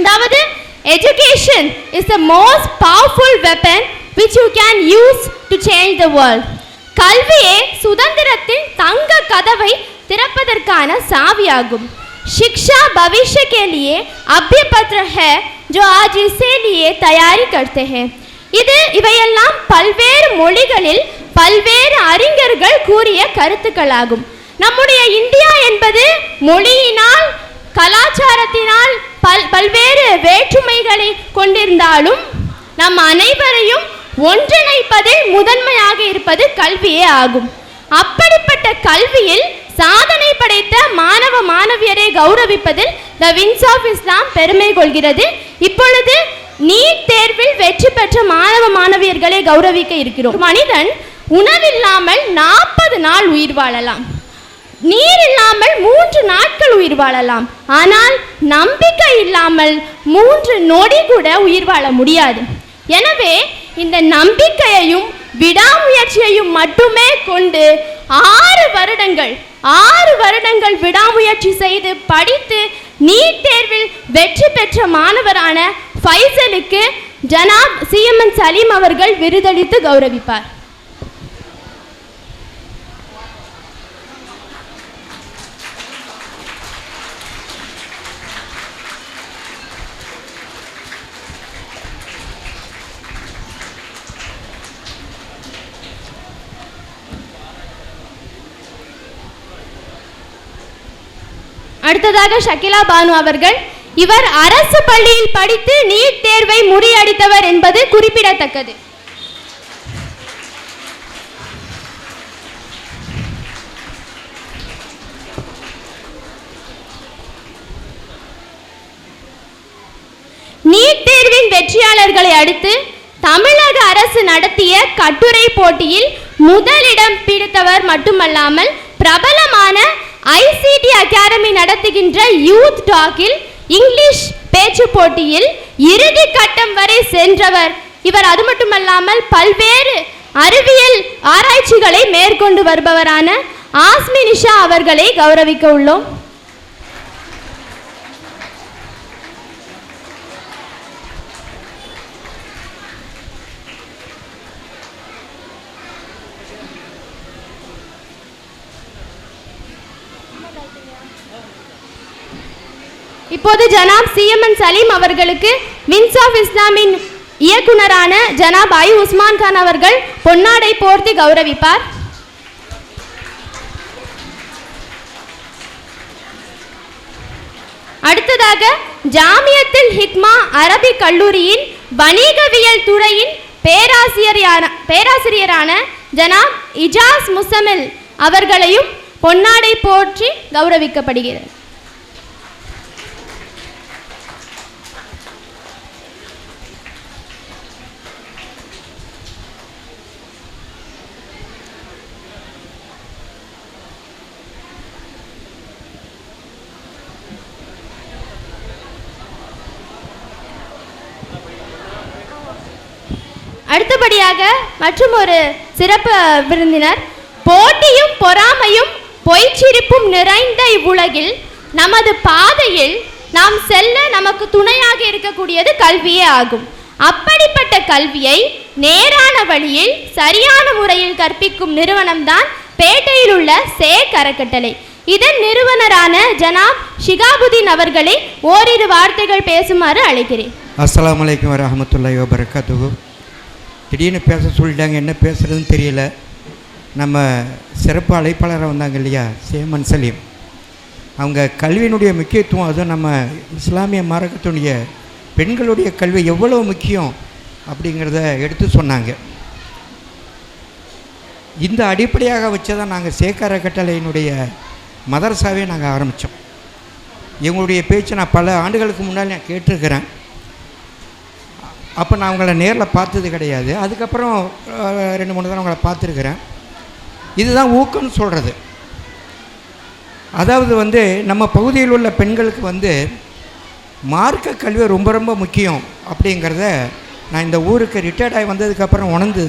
அதாவது education is the most powerful weapon which you can use to change the world கல்வியே சுதந்திரத்தின் தங்க கதவை திறப்பதற்கான சாவியாகும் शिक्षा भविष्य के लिए अभ्य पत्र है जो आज इसे लिए तैयारी करते हैं இது இவையெல்லாம் பல்வேறு மொழிகளில் பல்வேறு அறிஞர்கள் கூறிய கருத்துக்களாகும் நம்முடைய இந்தியா என்பது மொழியினால் கலாச்சாரத்தினால் பல் பல்வேறு வேற்றுமைகளை கொண்டிருந்தாலும் நம் அனைவரையும் ஒன்றிணைப்பதில் முதன்மையாக இருப்பது கல்வியே ஆகும். அப்படிப்பட்ட கல்வியில் சாதனை படைத்த மாணவ மாணவியரை கௌரவிப்பதில் த வின்ஸ் ஆஃப் இஸ்லாம் பெருமை கொள்கிறது. இப்பொழுது நீட் தேர்வில் வெற்றி பெற்ற மாணவ மாணவியர்களை கௌரவிக்க இருக்கிறோம். மனிதன் உணவில்லாமல் நாற்பது நாள் உயிர் வாழலாம். நீர் இல்லாமல் மூன்று நாட்கள் உயிர் வாழலாம். ஆனால் நம்பிக்கை இல்லாமல் மூன்று நொடி கூட உயிர் வாழ முடியாது. எனவே இந்த நம்பிக்கையையும் விடாமுயற்சியையும் மட்டுமே கொண்டு ஆறு வருடங்கள் ஆறு வருடங்கள் விடாமுயற்சி செய்து படித்து நீட் தேர்வில் வெற்றி பெற்ற மாணவரான ஃபைசலுக்கு ஜனாப் சிஎம்என் சலீம் அவர்கள் விருதளித்து கௌரவிப்பார். அடுத்ததாக ஷகிலா பானு அவர்கள் இவர் அரசு பள்ளியில் படித்து நீட் தேர்வை முறியடித்தவர் என்பது குறிப்பிடத்தக்கது. நீட் தேர்வின் வெற்றியாளர்களை அடுத்து தமிழக அரசு நடத்திய கட்டுரை போட்டியில் முதலிடம் பிடித்தவர் மட்டுமல்லாமல் பிரபலமான ஐசிடி அகாடமி நடத்துகின்ற யூத் டாக்கில் இங்கிலீஷ் பேச்சு போட்டியில் இறுதி கட்டம் வரை சென்றவர். இவர் அது மட்டுமல்லாமல் பல்வேறு அறிவியல் ஆராய்ச்சிகளை மேற்கொண்டு வருபவரான ஆஸ்மி நிஷா அவர்களை கௌரவிக்க உள்ளோம். இப்போது ஜனாப் சிஎம்என் சலீம் அவர்களுக்கு வின்ஸ் ஆஃப் இஸ்லாமின் இயக்குனரான ஜனாப் ஐ உஸ்மான் கான் அவர்கள் பொன்னாடை போர்த்தி கௌரவிப்பார். அடுத்ததாக ஜாமியத்தில் ஹிக்மா அரபி கல்லூரியின் வணிகவியல் துறையின் பேராசிரியரான பேராசிரியரான ஜனாப் இஜாஸ் முசமில் அவர்களையும் பொன்னாடை போற்றி கௌரவிக்கப்படுகிறது. அடுத்தபடியாக மற்றும் ஒரு சிறப்பு விருந்தினர் போட்டியும் பொறாமையும் பொய்ச்சிரிப்பும் நிறைந்த இவ்வுலகில் நமது பாதையில் நாம் செல்ல நமக்கு துணையாக இருக்கக்கூடியது கல்வியே ஆகும். அப்படிப்பட்ட கல்வியை நேரான வழியில் சரியான முறையில் கற்பிக்கும் நிறுவனம்தான் பேட்டையில் உள்ள சேக் அறக்கட்டளை இதன் நிறுவனரான ஜனாப் ஷிகாபுதீன் அவர்களை ஓரிரு வார்த்தைகள் பேசுமாறு அழைக்கிறேன். அஸ்லாம் வலைக்கம் வரஹமத்துல்லாஹி வபரகாத்துஹு. திடீர்னு பேச சொல்லிட்டாங்க என்ன பேசுகிறதுன்னு தெரியல. நம்ம சிறப்பு அழைப்பாளராக வந்தாங்க இல்லையா சேமன் சலீம். அவங்க கல்வியினுடைய முக்கியத்துவம் அதுவும் நம்ம இஸ்லாமிய மார்க்கத்தினுடைய பெண்களுடைய கல்வி எவ்வளோ முக்கியம் அப்படிங்கிறத எடுத்து சொன்னாங்க. இந்த அடிப்படையாக வச்சு தான் நாங்கள் சேக்கார கட்டளையினுடைய மதரசாவே நாங்கள் ஆரம்பித்தோம் எங்களுடைய பேச்சு நான் பல ஆண்டுகளுக்கு முன்னால் நான் கேட்டிருக்கிறேன். அப்போ நான் அவங்கள நேரில் பார்த்தது கிடையாது. அதுக்கப்புறம் ரெண்டு மூணு தடவை அவங்கள பார்த்துருக்குறேன். இதுதான் ஊக்கம்னு சொல்கிறது அதாவது வந்து நம்ம பகுதியில் உள்ள பெண்களுக்கு வந்து மார்க்க கல்வி ரொம்ப ரொம்ப முக்கியம் அப்படிங்கிறத நான் இந்த ஊருக்கு ரிட்டையர்ட் ஆகி வந்ததுக்கப்புறம் உணர்ந்து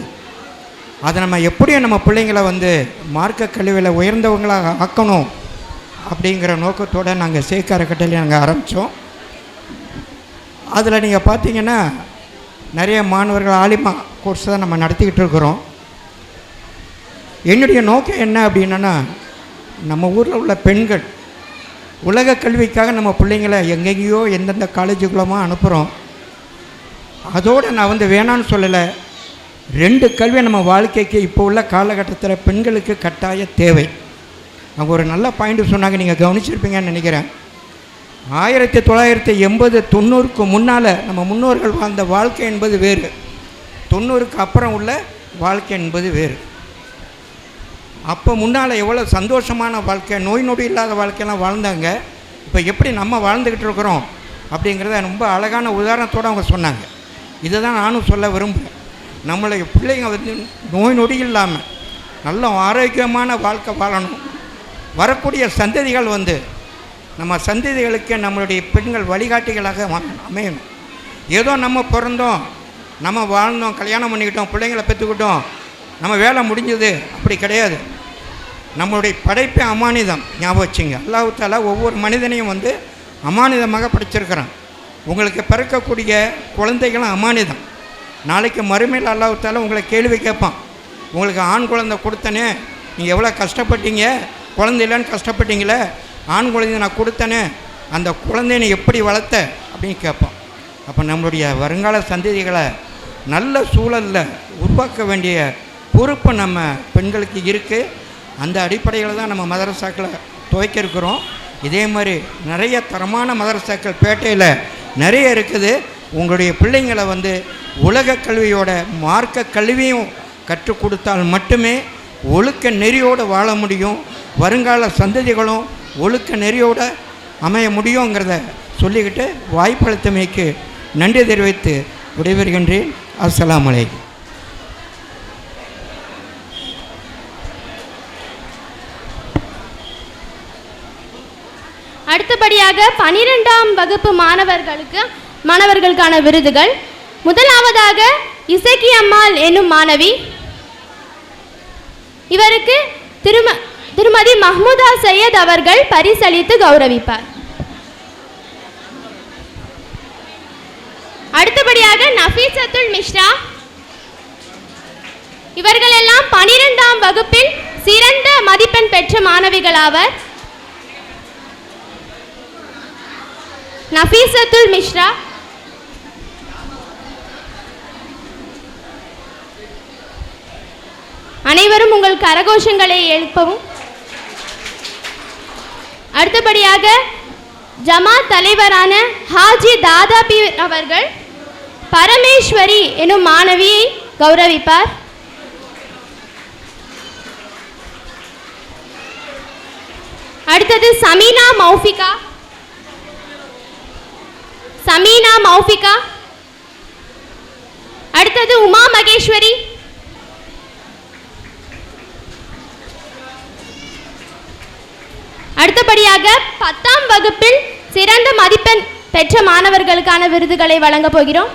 அதை நம்ம எப்படியும் நம்ம பிள்ளைங்களை வந்து மார்க்க கல்வியில் உயர்ந்தவங்களாக ஆக்கணும் அப்படிங்கிற நோக்கத்தோடு நாங்கள் சேக்கார கட்டளை நாங்கள் ஆரம்பித்தோம் அதில் நீங்கள் பார்த்தீங்கன்னா நிறைய மாணவர்கள் ஆலிமா கோர்ஸ் தான் நம்ம நடத்திக்கிட்டு இருக்கிறோம். என்னுடைய நோக்கம் என்ன அப்படின்னா நம்ம ஊரில் உள்ள பெண்கள் உலக கல்விக்காக நம்ம பிள்ளைங்களை எங்கெங்கேயோ எந்தெந்த காலேஜுக்குள்ளமோ அனுப்புகிறோம் அதோடு நான் வந்து வேணான்னு சொல்லலை. ரெண்டு கல்வி நம்ம வாழ்க்கைக்கு இப்போ உள்ள காலகட்டத்தில் பெண்களுக்கு கட்டாய தேவை. அவங்க ஒரு நல்ல பாயிண்ட் சொன்னாங்க நீங்கள் கவனிச்சிருப்பீங்கன்னு நினைக்கிறேன். ஆயிரத்தி தொள்ளாயிரத்தி எண்பது தொண்ணூறுக்கு முன்னால் நம்ம முன்னோர்கள் வாழ்ந்த வாழ்க்கை என்பது வேறு. தொண்ணூறுக்கு அப்புறம் உள்ள வாழ்க்கை என்பது வேறு. அப்போ முன்னால் எவ்வளோ சந்தோஷமான வாழ்க்கை நோய் நொடி இல்லாத வாழ்க்கையெல்லாம் வாழ்ந்தாங்க. இப்போ எப்படி நம்ம வாழ்ந்துக்கிட்டு இருக்கிறோம் அப்படிங்கிறத ரொம்ப அழகான உதாரணத்தோடு அவங்க சொன்னாங்க. இதை தான் நானும் சொல்ல விரும்புகிறேன் நம்மளுடைய பிள்ளைங்க வந்து நோய் நொடி இல்லாமல் நல்ல ஆரோக்கியமான வாழ்க்கை வாழணும். வரக்கூடிய சந்ததிகள் வந்து நம்ம சந்ததிகளுக்கு நம்மளுடைய பெண்கள் வழிகாட்டிகளாக அமையணும் ஏதோ நம்ம பிறந்தோம் நம்ம வாழ்ந்தோம் கல்யாணம் பண்ணிக்கிட்டோம் பிள்ளைங்களை பெற்றுக்கிட்டோம் நம்ம வேலை முடிஞ்சது. அப்படி கிடையாது. நம்மளுடைய படைப்பே அமானிதம். ஞாபகம் வச்சுங்க. அல்லாஹால ஒவ்வொரு மனிதனையும் வந்து அமானிதமாக படைச்சிருக்கிறான். உங்களுக்கு பிறக்கக்கூடிய குழந்தைகளும் அமானிதம். நாளைக்கு மறுமையில் அல்லாஹால உங்களை கேள்வி கேட்பான். உங்களுக்கு ஆண் குழந்தை கொடுத்தனே நீங்கள் எவ்வளோ கஷ்டப்பட்டீங்க? குழந்தை இல்லைன்னு கஷ்டப்பட்டீங்களே? ஆண் குழந்தை நான் கொடுத்தனே அந்த குழந்தைய நீ எப்படி வளர்த்த? அப்படின்னு கேட்பான். அப்போ நம்மளுடைய வருங்கால சந்ததிகளை நல்ல சூழலில் உருவாக்க வேண்டிய பொறுப்பு நம்ம பெண்களுக்கு இருக்குது அந்த அடிப்படையில் தான் நம்ம மதரசாக்களை துவைக்க இருக்கிறோம். இதே மாதிரி நிறைய தரமான மதரசாக்கள் பேட்டையில் நிறைய இருக்குது. உங்களுடைய பிள்ளைங்களை வந்து உலக கல்வியோட மார்க்க கல்வியும் கற்றுக் கொடுத்தால் மட்டுமே ஒழுக்க நெறியோடு வாழ முடியும். வருங்கால சந்ததிகளும் ஒழுக்க நெறியோடு அமைய முடியுங்கிறத சொல்லிக்கிட்டு வாய்ப்பளித்தமைக்கு நன்றி தெரிவித்து விடைபெறுகின்றேன். அஸ்லாம் அலைக்கும். அடுத்தபடியாக பனிரெண்டாம் வகுப்பு மாணவர்களுக்கு மாணவர்களுக்கான விருதுகள். முதலாவதாக இசக்கி அம்மாள் என்னும் மாணவி. இவருக்கு திரும திருமதி மஹமுதா சையத் அவர்கள் பரிசளித்து கௌரவிப்பார். அடுத்தபடியாக நஃபீசத்துல் மிஸ்ரா இவர்கள் எல்லாம் பனிரெண்டாம் வகுப்பில் சிறந்த மதிப்பெண் பெற்ற மாணவிகளாவர். நஃபீசத்துல் மிஸ்ரா அனைவரும் உங்கள் கரகோஷங்களை எழுப்பவும் அடுத்தபடியாக ஜமாத் தலைவரான ஹாஜி தாதாபி அவர்கள் பரமேஸ்வரி எனும் மாணவியை கௌரவிப்பார். அடுத்தது சமீனா மௌஃபிகா. சமீனா மௌஃபிகா. அடுத்தது உமா மகேஸ்வரி. அடுத்தபடியாக பத்தாம் வகுப்பில் சிறந்த மதிப்பெண் பெற்ற மாணவர்களுக்கான விருதுகளை வழங்கப் போகிறோம்.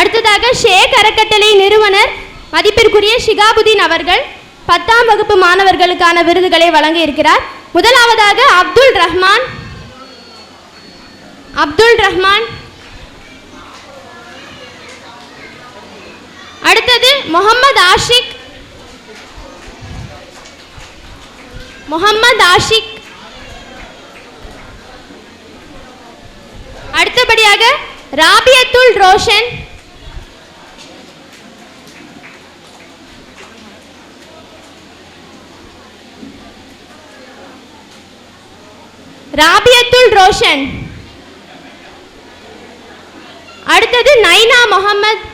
அடுத்ததாக ஷேக் அறக்கட்டளை நிறுவனர் மதிப்பிற்குரிய ஷிகாபுதீன் அவர்கள் பத்தாம் வகுப்பு மாணவர்களுக்கான விருதுகளை வழங்க இருக்கிறார். முதலாவதாக அப்துல் ரஹ்மான். அப்துல் ரஹ்மான். அடுத்தது முகமது ஆஷிக். முகமது ஆஷிக். அடுத்தபடியாக ராபியத்துல் ரோஷன். ராபியத்துல் ரோஷன். அடுத்தது நைனா முகமது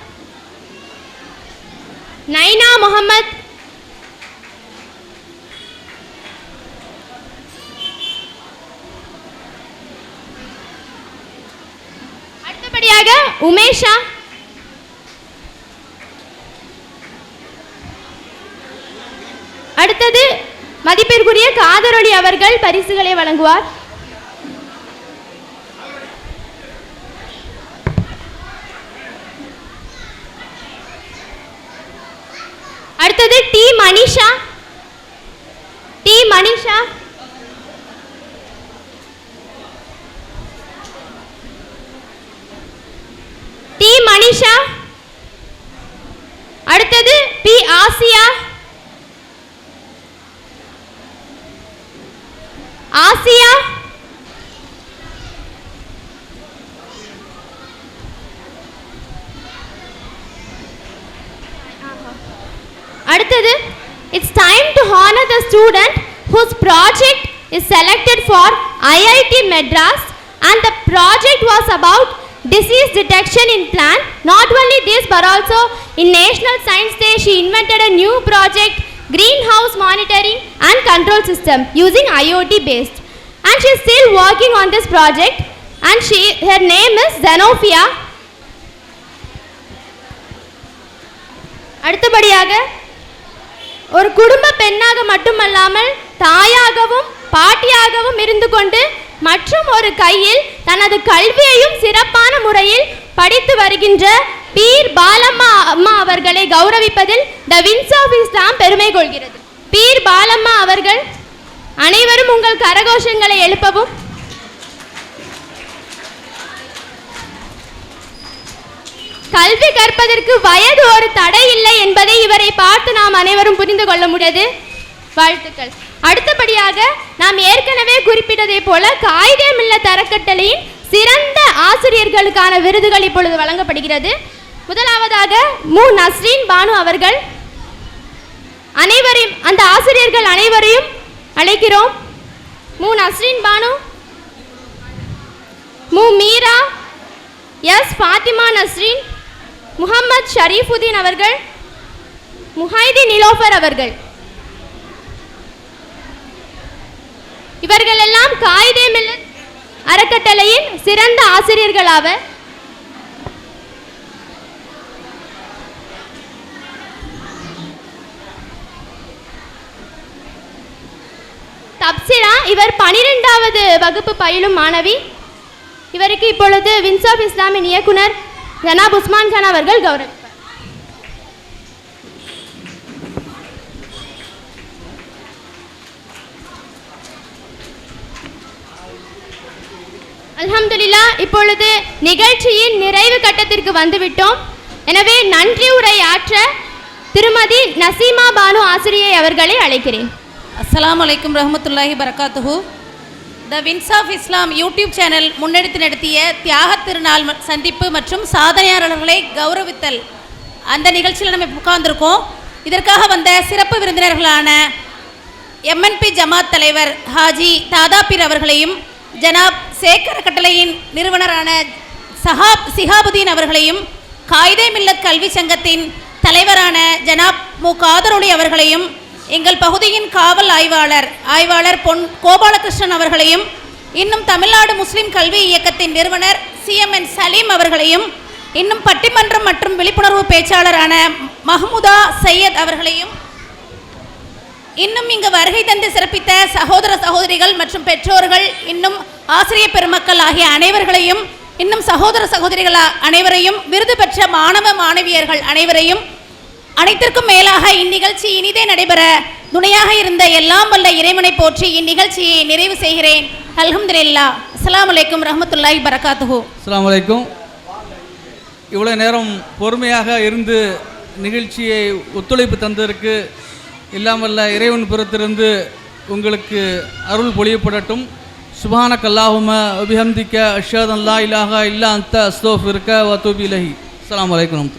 நைனா முகமத். அடுத்தபடியாக உமேஷா. அடுத்தது மதிப்பிற்குரிய காதரொளி அவர்கள் பரிசுகளை வழங்குவார். மனிஷா அடுத்தது பி ஆசியா ஆசியா அடுத்தது it's time to honour the student whose project is selected for IIT Madras and the project was about disease detection in plant. Not only this but also in National Science Day she invented a new project greenhouse monitoring and control system using IoT based and she is still working on this project and she her name is Zenofia அடுத்தபடியாக ஒரு குடும்ப பெண்ணாக மட்டுமல்லாமல் தாயாகவும் பாட்டியாகவும் இருந்து கொண்டு மற்றும் ஒரு கையில் தனது கல்வியையும் சிறப்பான முறையில் படித்து வருகின்ற பீர் பாலம்மா அம்மா அவர்களை கௌரவிப்பதில் த வின்ஸ் ஆஃப் இஸ்லாம் பெருமை கொள்கிறது. பீர் பாலம்மா அவர்கள் அனைவரும் உங்கள் கரகோஷங்களை எழுப்பவும். கல்வி கற்பதற்கு வயது ஒரு தடை இல்லை என்பதை இவரை பார்த்து நாம் அனைவரும் புரிந்து கொள்ள முடியாது. வாழ்த்துக்கள். அடுத்தபடியாக நாம் ஏற்கனவே குறிப்பிட்டதை போல காகிதம் இல்ல தரக்கட்டளையின் சிறந்த ஆசிரியர்களுக்கான விருதுகள் இப்பொழுது வழங்கப்படுகிறது. முதலாவதாக மு. நஸ்ரீன் பானு அவர்கள். அனைவரையும் அந்த ஆசிரியர்கள் அனைவரையும் அழைக்கிறோம். மு. நஸ்ரீன் பானு. மு. மீரா. எஸ். ஃபாத்திமா நஸ்ரீன். முகமது ஷரீஃபுதீன் அவர்கள். முஹைதி நிலோஃபர் அவர்கள். இவர்கள் எல்லாம் காயிதே மில்லத் அறக்கட்டளையின் சிறந்த ஆசிரியர்களாவர் தப்சிரா இவர் பனிரெண்டாவது வகுப்பு பயிலும் மாணவி. இவருக்கு இப்பொழுது வின்ஸ் ஆஃப் இஸ்லாமின் இயக்குனர் ஜனாப் உஸ்மான் கான் அவர்கள் கௌரவிப்பார் அல்ஹம்துலில்லா இப்பொழுது நிகழ்ச்சியின் நிறைவு கட்டத்திற்கு வந்துவிட்டோம். எனவே நன்றி உரை ஆற்ற திருமதி நசீமா பானு ஆசிரியை அவர்களை அழைக்கிறேன். அஸ்லாம் அலைக்கும் ரஹமத்துல்லாஹி பரகாத்துஹு the wins of Islam YouTube channel முன்னெடுத்து நடத்திய தியாகத் திருநாள் ம- சந்திப்பு மற்றும் சாதனையாளர்களை கௌரவித்தல். அந்த நிகழ்ச்சியில் நம்ம உட்கார்ந்துருக்கோம். இதற்காக வந்த சிறப்பு விருந்தினர்களான எம்என்பி ஜமாத் தலைவர் ஹாஜி தாதாபீர் அவர்களையும் ஜனாப் சேக்கர கட்டளையின் நிறுவனரான சஹாப் சிஹாபுதீன் அவர்களையும் காயிதே மில்லத் கல்வி சங்கத்தின் தலைவரான ஜனாப் மு. காதரொளி அவர்களையும் எங்கள் பகுதியின் காவல் ஆய்வாளர் ஆய்வாளர் பொன் கோபாலகிருஷ்ணன் அவர்களையும் இன்னும் தமிழ்நாடு முஸ்லிம் கல்வி இயக்கத்தின் நிறுவனர் சிஎம்என் சலீம் அவர்களையும் இன்னும் பட்டிமன்றம் மற்றும் விழிப்புணர்வு பேச்சாளரான மஹமுதா சையத் அவர்களையும் இன்னும் இங்கு வருகை தந்து சிறப்பித்த சகோதர சகோதரிகள் மற்றும் பெற்றோர்கள் இன்னும் ஆசிரிய பெருமக்கள் ஆகிய அனைவர்களையும் இன்னும் சகோதர சகோதரிகள் அனைவரையும் விருது பெற்ற மாணவ மாணவியர்கள் அனைவரையும் அனைத்திற்கும் மேலாக இந்நிகழ்ச்சி இனிதே நடைபெற துணையாக இருந்த எல்லாம் வல்ல இறைவனை போற்றி இந்நிகழ்ச்சியை நிறைவு செய்கிறேன். அல்ஹம்துலில்லாஹ் அஸ்லாம் அலைக்கும் ரஹமத்துல்லாஹி பரகாத்துஹூ அஸ்லாம் வலைக்கும் இவ்வளோ நேரம் பொறுமையாக இருந்து நிகழ்ச்சியை ஒத்துழைப்பு தந்ததற்கு இல்லாமல்ல இறைவன் புறத்திலிருந்து உங்களுக்கு அருள் பொழியப்படட்டும். சுபான கல்லாஹும அபிஹம்திக்க அஷாத் அல்லா இலாஹா இல்லா அந்த அஸ்தோஃபிருக்க வத்தூபி இலஹி. அஸ்ஸலாமு வலைக்கம்